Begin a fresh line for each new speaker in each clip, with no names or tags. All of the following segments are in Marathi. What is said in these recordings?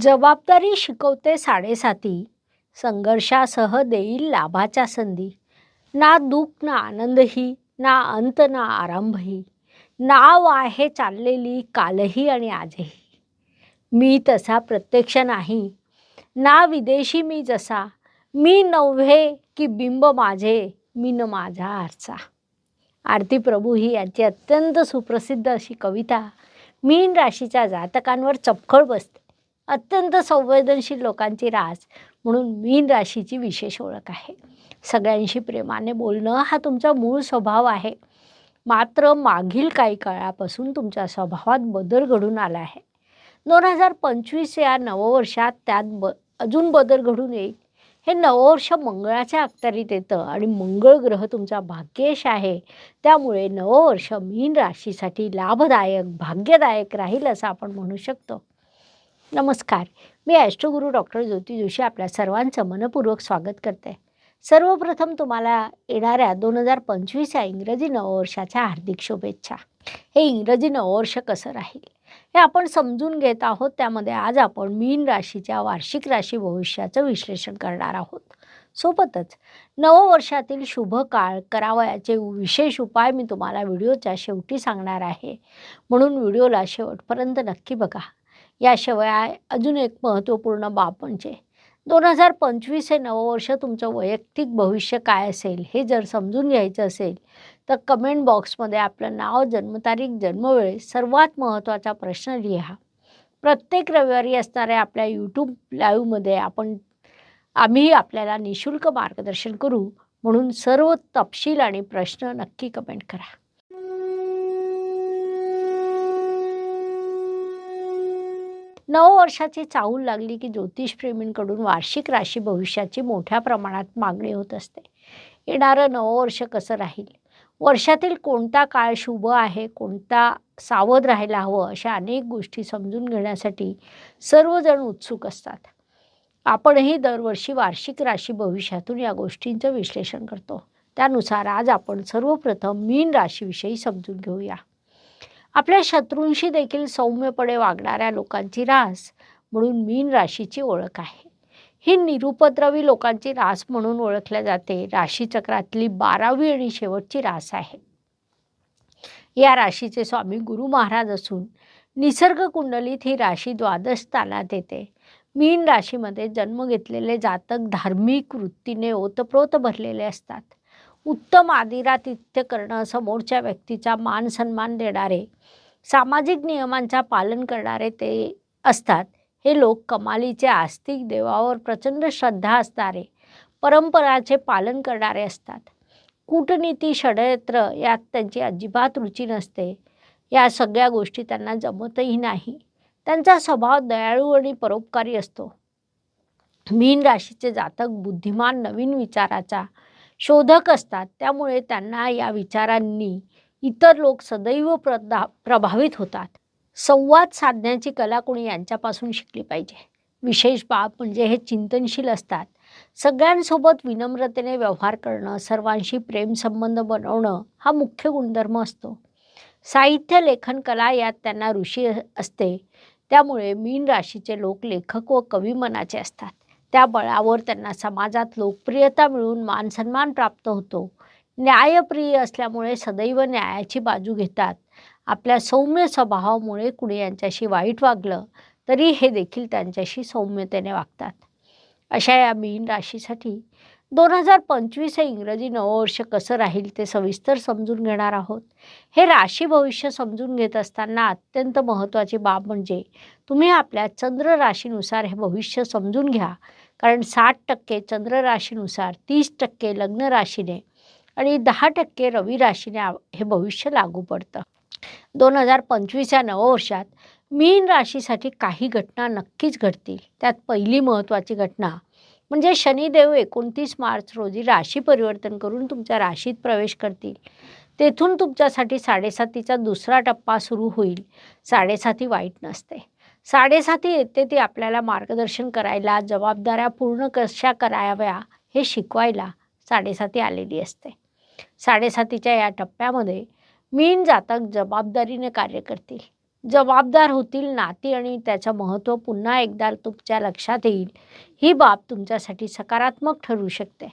जबाबदारी शिकवते साडेसाती. संघर्षासह देईल लाभाच्या संधी. ना दुःख ना आनंदही ना अंत ना आरंभही. नाव आहे चाललेली कालही आणि आजही. मी तसा प्रत्यक्ष नाही. ना विदेशी मी जसा. मी नव्हे की बिंब माझे. मी न माझा आरसा. आरती प्रभू ही यांची अत्यंत सुप्रसिद्ध अशी कविता. मीन राशीच्या जातकांवर चपखळ बसते. अत्यंत संवेदनशील लोकांची रास म्हणून मीन राशीची विशेष ओळख आहे. सगळ्यांशी प्रेमाने बोलणं हा तुमचा मूळ स्वभाव आहे. मात्र मागील काही काळापासून तुमच्या स्वभावात बदल घडून आला आहे. दोन हजार पंचवीस या नववर्षात त्यात ब अजून बदल घडून येईल. हे नववर्ष मंगळाच्या अखत्यारीत येतं आणि मंगळ ग्रह तुमचा भाग्येश आहे. त्यामुळे नववर्ष मीन राशीसाठी लाभदायक भाग्यदायक राहील असं आपण म्हणू शकतो. नमस्कार. मी ॲस्ट्रोगुरू डॉक्टर ज्योती जोशी आपल्या सर्वांचं मनपूर्वक स्वागत करते. सर्वप्रथम तुम्हाला येणाऱ्या दोन हजार पंचवीस या इंग्रजी नववर्षाच्या हार्दिक शुभेच्छा. हे इंग्रजी नववर्ष कसं राहील? हे आपण समजून घेत आहोत. त्यामध्ये आज आपण मीन राशीच्या वार्षिक राशी भविष्याचं विश्लेषण करणार आहोत. सोबतच नववर्षातील शुभ काळ करावयाचे विशेष उपाय मी तुम्हाला व्हिडिओच्या शेवटी सांगणार आहे. म्हणून व्हिडिओला शेवटपर्यंत नक्की बघा. याशिवाय अजून एक महत्त्वपूर्ण बाब म्हणजे दोन हजार पंचवीस हे नववर्ष तुमचं वैयक्तिक भविष्य काय असेल हे जर समजून घ्यायचं असेल तर कमेंट बॉक्समध्ये आपलं नाव जन्मतारीख जन्मवेळ सर्वात महत्त्वाचा प्रश्न लिहा. प्रत्येक रविवारी असणाऱ्या आपल्या यूट्यूब लाईव्हमध्ये आपण आम्ही आपल्याला निशुल्क मार्गदर्शन करू म्हणून सर्व तपशील आणि प्रश्न नक्की कमेंट करा. नववर्षाची चाहूल लागली की ज्योतिषप्रेमींकडून वार्षिक राशी भविष्याची मोठ्या प्रमाणात मागणी होत असते. येणारं नववर्ष कसं राहील? वर्षातील कोणता काळ शुभ आहे? कोणता सावध राहायला हवं? अशा अनेक गोष्टी समजून घेण्यासाठी सर्वजण उत्सुक असतात. आपणही दरवर्षी वार्षिक राशी भविष्यातून या गोष्टींचं विश्लेषण करतो. त्यानुसार आज आपण सर्वप्रथम मीन राशीविषयी समजून घेऊया. आपल्या शत्रूंशी देखील सौम्यपणे वागणाऱ्या लोकांची रास म्हणून मीन राशीची ओळख आहे. ही निरुपद्रवी लोकांची रास म्हणून ओळखल्या जाते. राशीचक्रातली बारावी आणि शेवटची रास आहे. या राशीचे स्वामी गुरु महाराज असून निसर्ग कुंडलीत ही राशी द्वादश स्थानात येते. मीन राशीमध्ये जन्म घेतलेले जातक धार्मिक वृत्तीने ओतप्रोत भरलेले असतात. उत्तम आदिरातिथ्य करणं समोरच्या व्यक्तीचा मान सन्मान देणारे सामाजिक नियमांचा पालन करणारे ते असतात. हे लोक कमालीचे आस्तिक देवावर प्रचंड श्रद्धा असणारे परंपराचे पालन करणारे असतात. कूटनीती षडयंत्र यात त्यांची अजिबात रुची नसते. या सगळ्या गोष्टी त्यांना जमतही नाही. त्यांचा स्वभाव दयाळू आणि परोपकारी असतो. मीन राशीचे जातक बुद्धिमान नवीन विचाराचा शोधक असतात. त्यामुळे त्यांना या विचारांनी इतर लोक सदैव प्रदा प्रभावित होतात. संवाद साधण्याची कला कोणी यांच्यापासून शिकली पाहिजे? विशेष बाब म्हणजे हे चिंतनशील असतात. सगळ्यांसोबत विनम्रतेने व्यवहार करणं सर्वांशी प्रेमसंबंध बनवणं हा मुख्य गुणधर्म असतो. साहित्य लेखन कला यात त्यांना ऋषी असते. त्यामुळे मीन राशीचे लोक लेखक व कवी मनाचे असतात. त्या बळावर त्यांना समाजात लोकप्रियता मिळून मानसन्मान प्राप्त होतो. न्यायप्रिय असल्यामुळे सदैव न्यायाची बाजू घेतात. आपल्या सौम्य स्वभावामुळे कुणी यांच्याशी वाईट वागलं तरी हे देखील त्यांच्याशी सौम्यतेने वागतात. अशा या मीन राशीसाठी दोन हजार पंचवीस हे इंग्रजी नववर्ष कसं राहील ते सविस्तर समजून घेणार आहोत. हे राशी भविष्य समजून घेत असताना अत्यंत महत्त्वाची बाब म्हणजे तुम्ही आपल्या चंद्र राशीनुसार हे भविष्य समजून घ्या. कारण साठ टक्के चंद्र राशीनुसार तीस टक्के लग्न राशीने आणि दहा टक्के रवी राशीने हे भविष्य लागू पडतं. दोन हजार पंचवीस या नववर्षात मीन राशीसाठी काही घटना नक्कीच घडतील. त्यात पहिली महत्त्वाची घटना म्हणजे शनिदेव एकोणतीस मार्च रोजी राशी परिवर्तन करून तुमच्या राशीत प्रवेश करतील. तेथून तुमच्यासाठी साडेसातीचा दुसरा टप्पा सुरू होईल. साडेसाती वाईट नसते. साडेसाती येते ती आपल्याला मार्गदर्शन करायला जबाबदाऱ्या पूर्ण कशा कराव्या हे शिकवायला साडेसाती आलेली असते. साडेसातीच्या या टप्प्यामध्ये मीन जातक जबाबदारीने कार्य करतील. जबाबदार होतील नाती आणि त्याचं महत्त्व पुन्हा एकदा तुमच्या लक्षात येईल. ही बाब तुमच्यासाठी सकारात्मक ठरू शकते.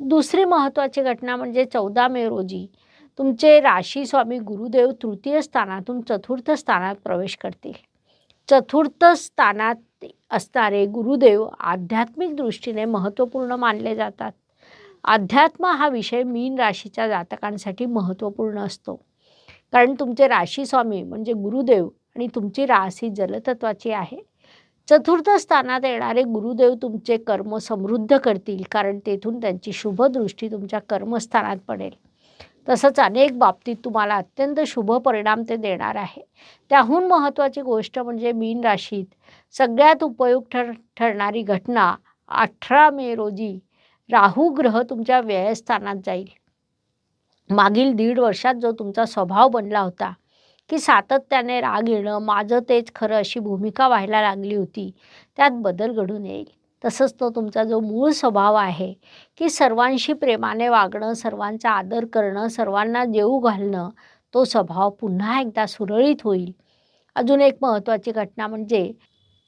दुसरी महत्त्वाची घटना म्हणजे चौदा मे रोजी तुमचे राशी स्वामी गुरुदेव तृतीय स्थानातून चतुर्थ स्थानात प्रवेश करतील. चतुर्थ स्थानात असणारे गुरुदेव आध्यात्मिक दृष्टीने महत्त्वपूर्ण मानले जातात. अध्यात्म हा विषय मीन राशीच्या जातकांसाठी महत्त्वपूर्ण असतो. कारण तुमचे राशी स्वामी म्हणजे गुरुदेव आणि तुमची रास ही जलतत्वाची आहे. चतुर्थ स्थानात येणारे गुरुदेव तुमचे कर्म समृद्ध करतील कारण तेथून त्यांची शुभदृष्टी तुमच्या कर्मस्थानात पडेल. तसंच अनेक बाबतीत तुम्हाला अत्यंत शुभ परिणाम ते देणार आहे. त्याहून महत्त्वाची गोष्ट म्हणजे मीन राशीत सगळ्यात उपयुक्त ठर ठरणारी घटना अठरा मे रोजी राहू ग्रह तुमच्या व्ययस्थानात जाईल. मागील दीड वर्षात जो तुमचा स्वभाव बनला होता की सातत्याने राग येणं माझं तेच खरं अशी भूमिका व्हायला लागली होती त्यात बदल घडून येईल. तसंच तो तुमचा जो मूळ स्वभाव आहे की सर्वांशी प्रेमाने वागणं सर्वांचा आदर करणं सर्वांना जेऊ घालणं तो स्वभाव पुन्हा एकदा सुरळीत होईल. अजून एक महत्त्वाची घटना म्हणजे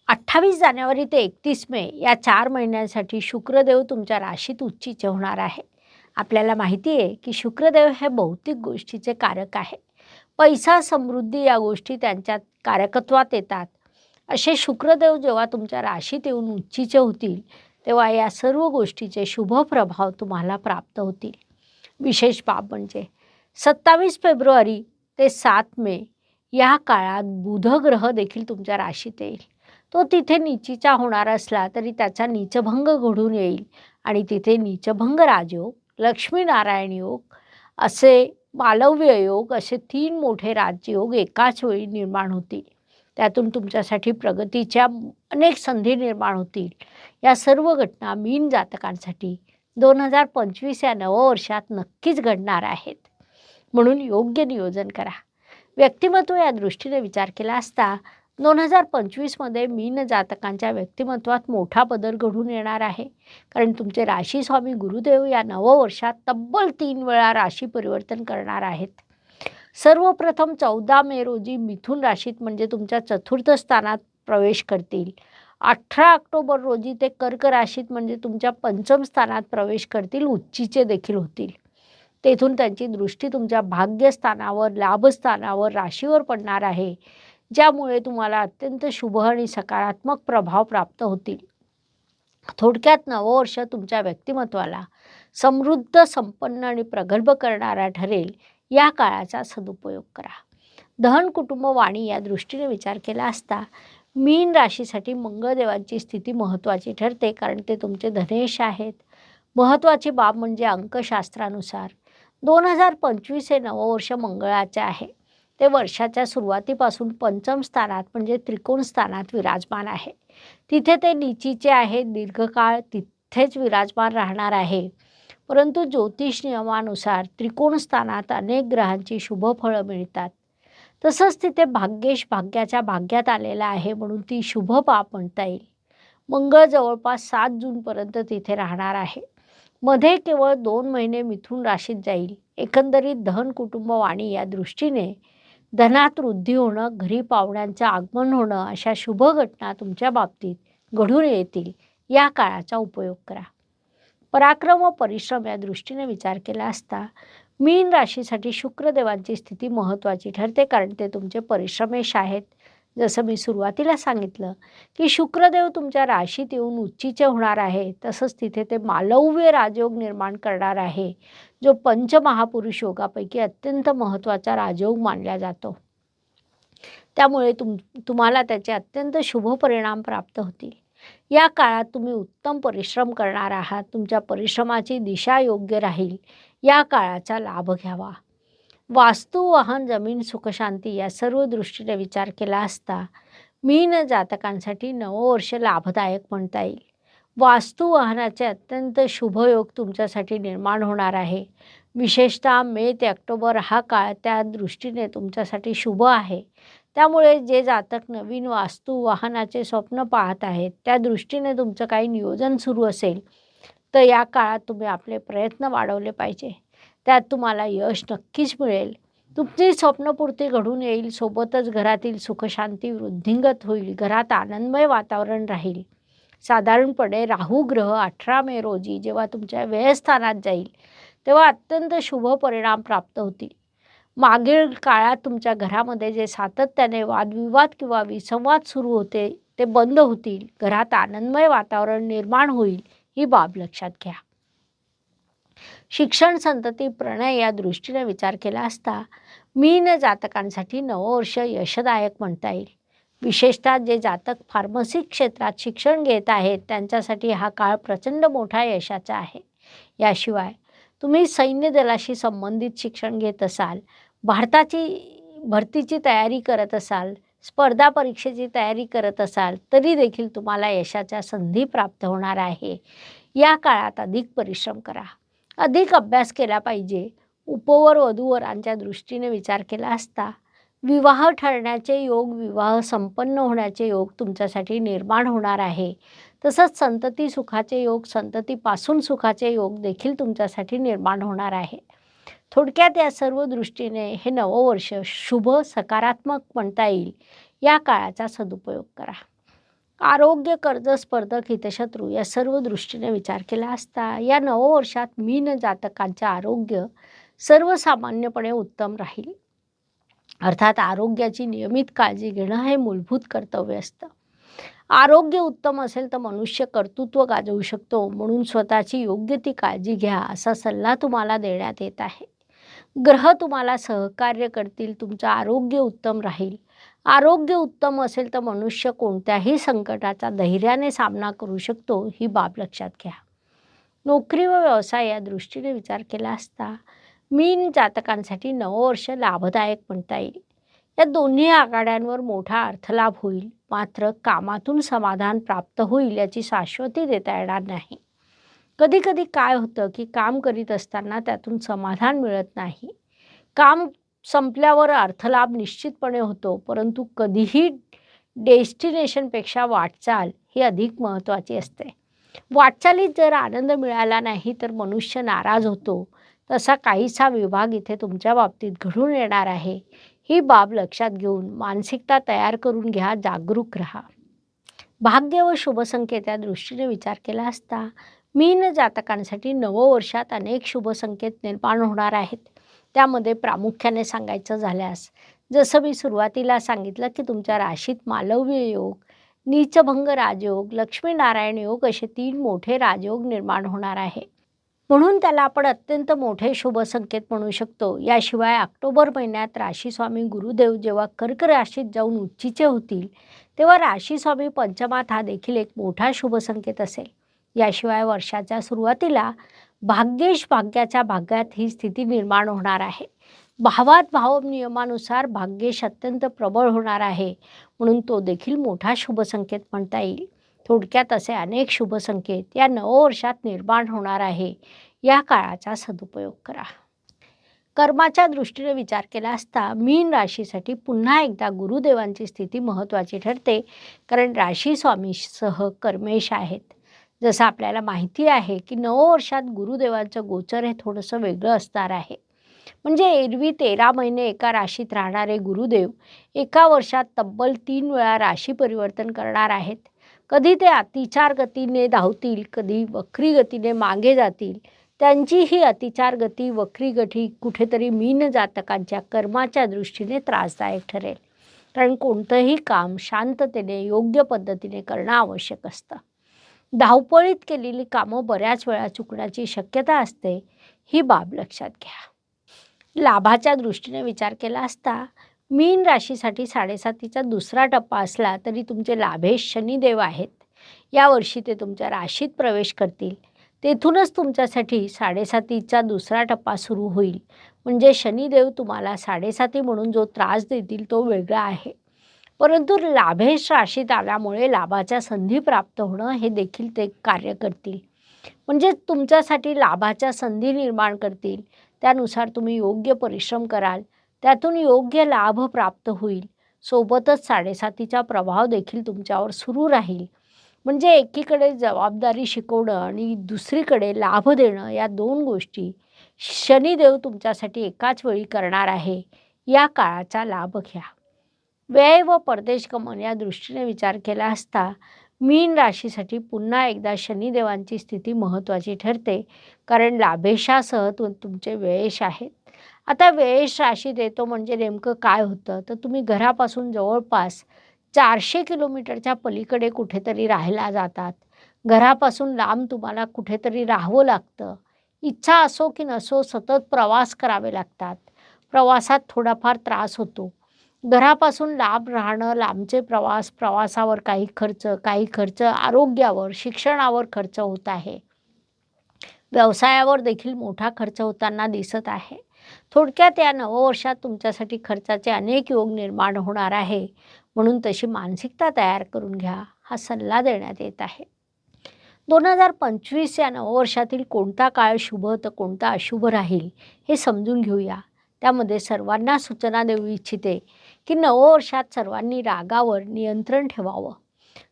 अठ्ठावीस जानेवारी ते एकतीस मे या चार महिन्यांसाठी शुक्रदेव तुमच्या राशीत उच्चीचे होणार आहे आपल्याला माहिती आहे की शुक्रदेव हे भौतिक गोष्टीचे कारक आहे पैसा समृद्धी या गोष्टी त्यांच्या कारकत्वात येतात. असे शुक्रदेव जेव्हा तुमच्या राशीत येऊन उच्चीचे होतील तेव्हा या सर्व गोष्टीचे शुभ प्रभाव तुम्हाला प्राप्त होतील. विशेष बाब म्हणजे सत्तावीस फेब्रुवारी ते सात मे या काळात बुध ग्रह देखील तुमच्या राशीत येईल. तो तिथे नीचीचा होणार असला तरी त्याचा नीचभंग घडून येईल आणि तिथे नीचभंग राजयोग लक्ष्मीनारायण योग असे मालव्य योग असे तीन मोठे राज्ययोग एकाच वेळी निर्माण होतील. त्यातून तुमच्यासाठी प्रगतीच्या अनेक संधी निर्माण होतील. या सर्व घटना मीन जातकांसाठी दोन हजार पंचवीस या नववर्षात नक्कीच घडणार आहेत. म्हणून योग्य नियोजन करा. व्यक्तिमत्व या दृष्टीने विचार केला असता दोन हजार पंचवीसमध्ये मीन जातकांच्या व्यक्तिमत्वात मोठा बदल घडून येणार आहे. कारण तुमचे राशी स्वामी गुरुदेव या नववर्षात तब्बल तीन वेळा राशी परिवर्तन करणार आहेत. सर्वप्रथम चौदा मे रोजी मिथुन राशीत म्हणजे तुमच्या चतुर्थ स्थानात प्रवेश करतील. अठरा ऑक्टोबर रोजी ते कर्क राशीत म्हणजे तुमच्या पंचम स्थानात प्रवेश करतील उच्चीचे देखील होतील. तेथून त्यांची दृष्टी तुमच्या भाग्यस्थानावर लाभस्थानावर राशीवर पडणार आहे. ज्यामुळे तुम्हाला अत्यंत शुभ आणि सकारात्मक प्रभाव प्राप्त होतील. थोडक्यात नववर्ष तुमच्या व्यक्तिमत्वाला समृद्ध संपन्न आणि प्रगल्भ करणारा ठरेल. या काळाचा सदुपयोग करा. दहन कुटुंब वाणी या दृष्टीने विचार केला असता मीन राशीसाठी मंगळदेवांची स्थिती महत्त्वाची ठरते कारण ते तुमचे धनेश आहेत. महत्त्वाची बाब म्हणजे अंकशास्त्रानुसार दोन हजार पंचवीस हे नववर्ष मंगळाचे आहे. ते वर्षाच्या सुरुवातीपासून पंचम स्थानात म्हणजे त्रिकोण स्थानात विराजमान आहे. तिथे ते नीचीचे आहे. दीर्घकाळ तिथेच विराजमान राहणार आहे. परंतु ज्योतिष नियमानुसार त्रिकोण स्थानात अनेक ग्रहांची शुभ फळं मिळतात. तसंच तिथे भाग्येश भाग्याच्या भाग्यात आलेला आहे म्हणून ती शुभ पाप म्हणता येईल. मंगळ जवळपास सात जूनपर्यंत तिथे राहणार आहे. मध्ये केवळ दोन महिने मिथून राशीत जाईल. एकंदरीत धन कुटुंब वाणी या दृष्टीने धनात वृद्धी होणं घरी पाहुण्यांचं आगमन होणं अशा शुभ घटना तुमच्या बाबतीत घडून येतील. या काळाचा उपयोग करा. पराक्रम व परिश्रम या दृष्टीने विचार केला असता मीन राशीसाठी शुक्रदेवांची स्थिती महत्त्वाची ठरते कारण ते तुमचे परिश्रमेश आहेत. जसं मी सुरुवातीला सांगितलं की शुक्रदेव तुमच्या राशीत येऊन उच्चीचे होणार आहे तसंच तिथे ते मालव्य राजयोग निर्माण करणार आहे जो पंचमहापुरुष योगापैकी अत्यंत महत्त्वाचा राजयोग मानला जातो. त्यामुळे तुम तुम्हाला त्याचे अत्यंत शुभ परिणाम प्राप्त होतील. या काळात तुम्ही उत्तम परिश्रम करणार आहात तुमच्या परिश्रमाची दिशा योग्य राहील या काळाचा लाभ घ्यावा. वास्तू वाहन जमीन सुखशांती या सर्व दृष्टीने विचार केला असता मीन जातकांसाठी नववर्ष लाभदायक म्हणता येईल. वास्तू वाहनाचे अत्यंत शुभयोग तुमच्यासाठी निर्माण होणार आहे. विशेषतः मे ते ऑक्टोबर हा काळ त्या दृष्टीने तुमच्यासाठी शुभ आहे. त्यामुळे जे जातक नवीन वास्तू वाहनाचे स्वप्न पाहत आहेत त्या दृष्टीने तुमचं काही नियोजन सुरू असेल तर या काळात तुम्ही आपले प्रयत्न वाढवले पाहिजे. त्यात तुम्हाला यश नक्कीच मिळेल. तुमची स्वप्नपूर्ती घडून येईल सोबतच घरातील सुखशांती वृद्धिंगत होईल घरात आनंदमय वातावरण राहील. साधारणपणे राहू ग्रह अठरा मे रोजी जेव्हा तुमच्या व्ययस्थानात जाईल तेव्हा अत्यंत शुभ परिणाम प्राप्त होतील. मागील काळात तुमच्या घरामध्ये जे सातत्याने वादविवाद किंवा विसंवाद सुरू होते ते बंद होतील. घरात आनंदमय वातावरण निर्माण होईल ही बाब लक्षात घ्या. शिक्षण संतती प्रणय या दृष्टीने विचार केला असता मीन जातकांसाठी नववर्ष यशदायक म्हणता येईल. विशेषतः जे जातक फार्मसी क्षेत्रात शिक्षण घेत आहेत त्यांच्यासाठी हा काळ प्रचंड मोठा यशाचा आहे. याशिवाय तुम्ही सैन्य दलाशी संबंधित शिक्षण घेत असाल भारताची भरतीची तयारी करत असाल स्पर्धा परीक्षेची तयारी करत असाल तरी देखील तुम्हाला यशाच्या संधी प्राप्त होणार आहे. या काळात अधिक परिश्रम करा. अधिक अभ्यास केला पाहिजे. उपवर वधूवरांच्या दृष्टीने विचार केला असता विवाह ठरण्याचे योग विवाह संपन्न होण्याचे योग तुमच्यासाठी निर्माण होणार आहे. तसंच संतती सुखाचे योग संततीपासून सुखाचे योग देखील तुमच्यासाठी निर्माण होणार आहे. थोडक्यात या सर्व दृष्टीने हे नववर्ष शुभ सकारात्मक म्हणता येईल या काळाचा सदुपयोग करा. आरोग्य कर्ज स्पर्धक हितशत्रू या सर्व दृष्टीने विचार केला असता या नववर्षात मीन जातकांचे आरोग्य सर्वसामान्यपणे उत्तम राहील. अर्थात आरोग्याची नियमित काळजी घेणं हे मूलभूत कर्तव्य असतं. आरोग्य उत्तम असेल तर मनुष्य कर्तृत्व गाजवू शकतो. म्हणून स्वतःची योग्य ती काळजी घ्या असा सल्ला तुम्हाला देण्यात येत आहे. ग्रह तुम्हाला सहकार्य करतील तुमचं आरोग्य उत्तम राहील. आरोग्य उत्तम असेल तर मनुष्य कोणत्याही संकटाचा धैर्याने सामना करू शकतो ही बाब लक्षात घ्या. नोकरी व व्यवसाय या दृष्टीने विचार केला असता मीन जातकांसाठी नववर्ष लाभदायक म्हणता येईल. या दोन्ही आघाड्यांवर मोठा अर्थलाभ होईल. मात्र कामातून समाधान प्राप्त होईल याची शाश्वती देता येणार नाही. कधी कधी काय होतं की काम करीत असताना त्यातून समाधान मिळत नाही. काम संपल्यावर अर्थलाभ निश्चितपणे होतो परंतु कधीही डेस्टिनेशनपेक्षा वाटचाल ही अधिक महत्त्वाची असते. वाटचालीत जर आनंद मिळाला नाही तर मनुष्य नाराज होतो. तसा काहीसा विभाग इथे तुमच्या बाबतीत घडून येणार आहे. ही बाब लक्षात घेऊन मानसिकता तयार करून घ्या जागरूक राहा. भाग्य व शुभसंकेत या दृष्टीने विचार केला असता मीन जातकांसाठी नववर्षात अनेक शुभसंकेत निर्माण होणार आहेत. त्यामध्ये प्रामुख्याने सांगायचं झाल्यास जसं मी सुरुवातीला सांगितलं की तुमच्या राशीत मालव्य योग नीचभंग राजयोग लक्ष्मीनारायण योग असे तीन मोठे राजयोग निर्माण होणार आहे. म्हणून त्याला आपण अत्यंत मोठे शुभ संकेत म्हणू शकतो. याशिवाय ऑक्टोबर महिन्यात राशीस्वामी गुरुदेव जेव्हा कर्क राशीत जाऊन उच्चीचे होतील तेव्हा राशीस्वामी पंचमात हा देखील एक मोठा शुभ संकेत असेल. याशिवाय वर्षाच्या सुरुवातीला भाग्येश भाग्याच्या भाग्यात ही स्थिती निर्माण होणार आहे. भावात भाव नियमानुसार भाग्येश अत्यंत प्रबळ होणार आहे म्हणून तो देखील मोठा शुभ संकेत म्हणता येईल. थोडक्यात असे अनेक शुभ संकेत या नववर्षात निर्माण होणार आहे. या काळाचा सदुपयोग करा. कर्माच्या दृष्टीने विचार केला असता मीन राशीसाठी पुन्हा एकदा गुरुदेवांची स्थिती महत्त्वाची ठरते. कारण राशी स्वामीसह कर्मेश आहेत. जसं आपल्याला माहिती आहे की नववर्षात गुरुदेवांचं गोचर हे थोडंसं वेगळं असणार आहे. म्हणजे एरवी तेरा महिने एका राशीत राहणारे गुरुदेव एका वर्षात तब्बल तीन वेळा राशी परिवर्तन करणार आहेत. कधी ते अतिचार गतीने धावतील कधी वक्री गतीने मागे जातील त्यांची ही अतिचार गती वक्री गती कुठेतरी मीन जातकांच्या कर्माच्या दृष्टीने त्रासदायक ठरेल. कारण कोणतंही काम शांततेने योग्य पद्धतीने करणं आवश्यक असतं. धावपळीत केलेली कामं बऱ्याच वेळा चुकण्याची शक्यता असते ही बाब लक्षात घ्या. लाभाच्या दृष्टीने विचार केला असता मीन राशीसाठी साडेसातीचा दुसरा टप्पा असला तरी तुमचे लाभेश शनिदेव आहेत. यावर्षी ते तुमच्या राशीत प्रवेश करतील. तेथूनच तुमच्यासाठी साडेसातीचा दुसरा टप्पा सुरू होईल. म्हणजे शनिदेव तुम्हाला साडेसाती म्हणून जो त्रास देतील तो वेगळा आहे. परंतु लाभेश राशीत आल्यामुळे लाभाच्या संधी प्राप्त होणं हे देखील ते कार्य करतील. म्हणजे तुमच्यासाठी लाभाच्या संधी निर्माण करतील. त्यानुसार तुम्ही योग्य परिश्रम कराल. त्यातून योग्य लाभ प्राप्त होईल. सोबतच साडेसातीचा प्रभाव देखील तुमच्यावर सुरू राहील. म्हणजे एकीकडे जबाबदारी शिकवणं आणि दुसरीकडे लाभ देणं या दोन गोष्टी शनिदेव तुमच्यासाठी एकाच वेळी करणार आहे. या काळाचा लाभ घ्या. व्यय व परदेश गमन या दृष्टीने विचार केला असता मीन राशीसाठी पुन्हा एकदा शनिदेवांची स्थिती महत्त्वाची ठरते. कारण लाभेशासह तुमचे व्ययश आहेत. आता व्ययश राशी देतो म्हणजे नेमकं काय होतं? तर तुम्ही घरापासून जवळपास चारशे किलोमीटरच्या पलीकडे कुठेतरी राहायला जातात. घरापासून लांब तुम्हाला कुठेतरी राहावं लागतं. इच्छा असो की नसो सतत प्रवास करावे लागतात. प्रवासात थोडाफार त्रास होतो. घरापासून लांब राहणं लांबचे प्रवास प्रवासावर काही खर्च काही खर्च आरोग्यावर शिक्षणावर खर्च होत आहे. व्यवसायावर देखील मोठा खर्च होताना दिसत आहे. थोडक्यात या नववर्षात तुमच्यासाठी खर्चाचे अनेक योग निर्माण होणार आहे. म्हणून तशी मानसिकता तयार करून घ्या हा सल्ला देण्यात येत आहे. दोन हजार पंचवीस या नववर्षातील कोणता काळ शुभ तर कोणता अशुभ राहील हे समजून घेऊया. त्यामध्ये सर्वांना सूचना देऊ इच्छिते की नववर्षात सर्वांनी रागावर नियंत्रण ठेवावं.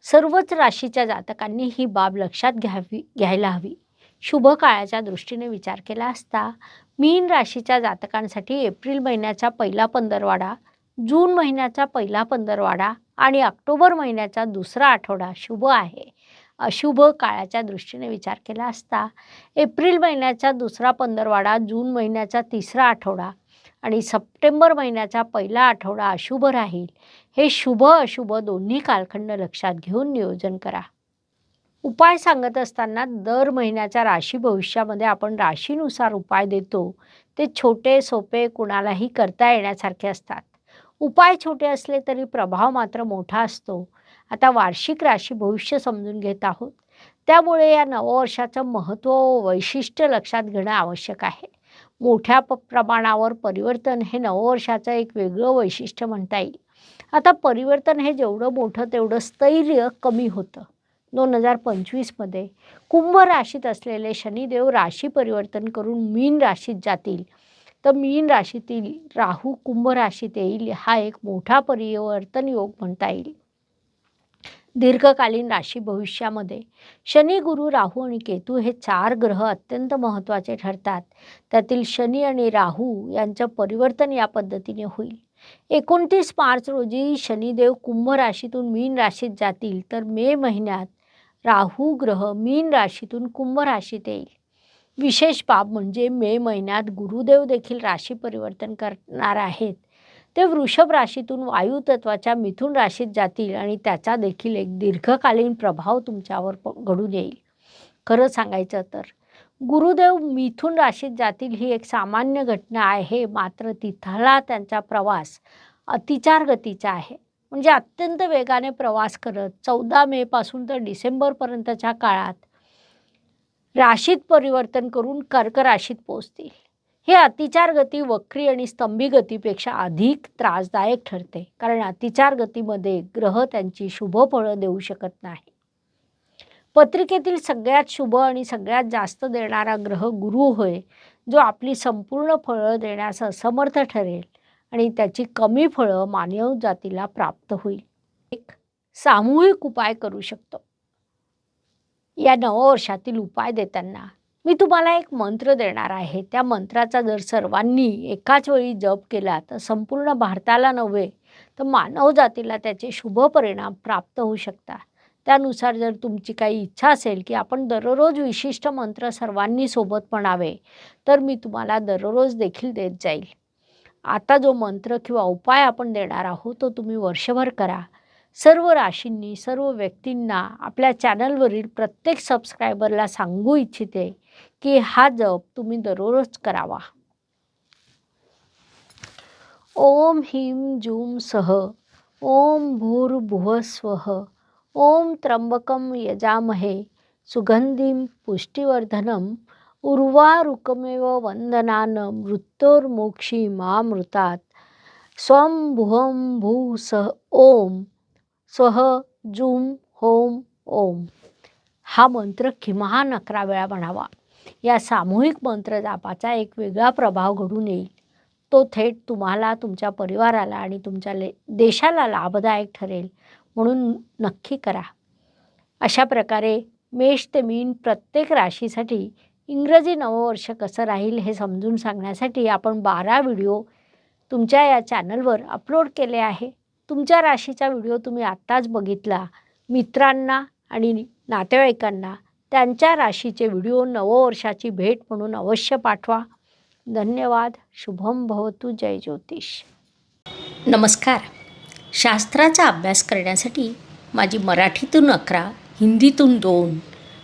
सर्वच राशीच्या जातकांनी ही बाब लक्षात घ्यावी घ्यायला हवी. शुभ काळाच्या दृष्टीने विचार केला असता मीन राशीच्या जातकांसाठी एप्रिल महिन्याचा पहिला पंधरवाडा जून महिन्याचा पहिला पंधरवाडा आणि ऑक्टोबर महिन्याचा दुसरा आठवडा शुभ आहे. अशुभ काळाच्या दृष्टीने विचार केला असता एप्रिल महिन्याचा दुसरा पंधरवाडा जून महिन्याचा तिसरा आठवडा आणि सप्टेंबर महिन्याचा पहिला आठवडा अशुभ राहील. हे शुभ अशुभ दोन्ही कालखंड लक्षात घेऊन नियोजन करा. उपाय सांगत असताना दर महिन्याच्या राशी भविष्यामध्ये आपण राशीनुसार उपाय देतो. ते छोटे सोपे कुणालाही करता येण्यासारखे असतात. उपाय छोटे असले तरी प्रभाव मात्र मोठा असतो. आता वार्षिक राशी भविष्य समजून घेत आहोत. त्यामुळे या नववर्षाचं महत्त्व व वैशिष्ट्य लक्षात घेणं आवश्यक आहे. मोठ्या प प्रमाणावर परिवर्तन हे नववर्षाचं एक वेगळं वैशिष्ट्य म्हणता येईल. आता परिवर्तन हे जेवढं मोठं तेवढं स्थैर्य कमी होतं. दोन हजार पंचवीसमध्ये कुंभ राशीत असलेले शनिदेव राशी परिवर्तन करून मीन राशीत जातील. तर मीन राशीतील राहू कुंभ राशीत येईल हा एक मोठा परिवर्तन योग म्हणता येईल. दीर्घकालीन राशी भविष्यामध्ये शनी गुरु राहू आणि केतू हे चार ग्रह अत्यंत महत्त्वाचे ठरतात. त्यातील शनी आणि राहू यांचं परिवर्तन या पद्धतीने होईल. एकोणतीस मार्च रोजी शनिदेव कुंभ राशीतून मीन राशीत जातील. तर मे महिन्यात राहू ग्रह मीन राशीतून कुंभ राशीत येईल. विशेष बाब म्हणजे मे महिन्यात गुरुदेव देखील राशी परिवर्तन करणार आहेत. ते वृषभ राशीतून वायू तत्वाच्या मिथुन राशीत जातील आणि त्याचा देखील एक दीर्घकालीन प्रभाव तुमच्यावर प घडून येईल. खरं सांगायचं तर गुरुदेव मिथुन राशीत जातील ही एक सामान्य घटना आहे मात्र तिथला त्यांचा प्रवास अतिचार गतीचा आहे. म्हणजे अत्यंत वेगाने प्रवास करत चौदा मेपासून तर डिसेंबरपर्यंतच्या काळात राशीत परिवर्तन करून कर्क राशीत पोचतील हे अतिचार गती वक्री आणि स्तंभी गतीपेक्षा अधिक त्रासदायक ठरते कारण अतिचार गतीमध्ये ग्रह त्यांची शुभ फळं देऊ शकत नाही. पत्रिकेतील सगळ्यात शुभ आणि सगळ्यात जास्त देणारा ग्रह गुरु होय जो आपली संपूर्ण फळं देण्यास असमर्थ ठरेल. आणि त्याची कमी फळं मानव जातीला प्राप्त होईल. एक सामूहिक उपाय करू शकतो. या नववर्षातील उपाय देताना मी तुम्हाला एक मंत्र देणार आहे. त्या मंत्राचा जर सर्वांनी एकाच वेळी जप केला तर संपूर्ण भारताला नव्हे तर मानव जातीला त्याचे शुभ परिणाम प्राप्त होऊ शकतात. त्यानुसार जर तुमची काही इच्छा असेल की आपण दररोज विशिष्ट मंत्र सर्वांनी सोबत म्हणावे तर मी तुम्हाला दररोज देखील देत जाईल. आता जो मंत्र किंवा उपाय आपण देणार आहोत तो तुम्ही वर्षभर करा. सर्व राशींनी सर्व व्यक्तींना आपल्या चॅनलवरील प्रत्येक सबस्क्रायबरला सांगू इच्छिते की हा जप तुम्ही दररोज करावा. ओम ह्रीं जूम सह ओम भूर्भुवस्वः ओम त्र्यंबकं यजामहे सुगंधिं पुष्टिवर्धनम उर्वारुकमेव वंदनान मृत्योर्मोक्षी मामृतात। स्वं भुवं भू सह ओम स्वह जुम होम ओम। हा मंत्र किमान अकरा वेळा म्हणावा. या सामूहिक मंत्र जापाचा एक वेगळा प्रभाव घडून येईल. तो थेट तुम्हाला तुमच्या परिवाराला आणि तुमच्या ले देशाला लाभदायक ठरेल म्हणून नक्की करा. अशा प्रकारे मेष ते मीन प्रत्येक राशीसाठी इंग्रजी नववर्ष कसं राहील हे समजून सांगण्यासाठी आपण बारा व्हिडिओ तुमच्या या चॅनलवर अपलोड केले आहे. तुमच्या राशीचा व्हिडिओ तुम्ही आत्ताच बघितला. मित्रांना आणि नातेवाईकांना त्यांच्या राशीचे व्हिडिओ नववर्षाची भेट म्हणून अवश्य पाठवा. धन्यवाद. शुभम भवतु. जय ज्योतिष. नमस्कार. शास्त्राचा अभ्यास करण्यासाठी माझी मराठीतून अकरा हिंदीतून दोन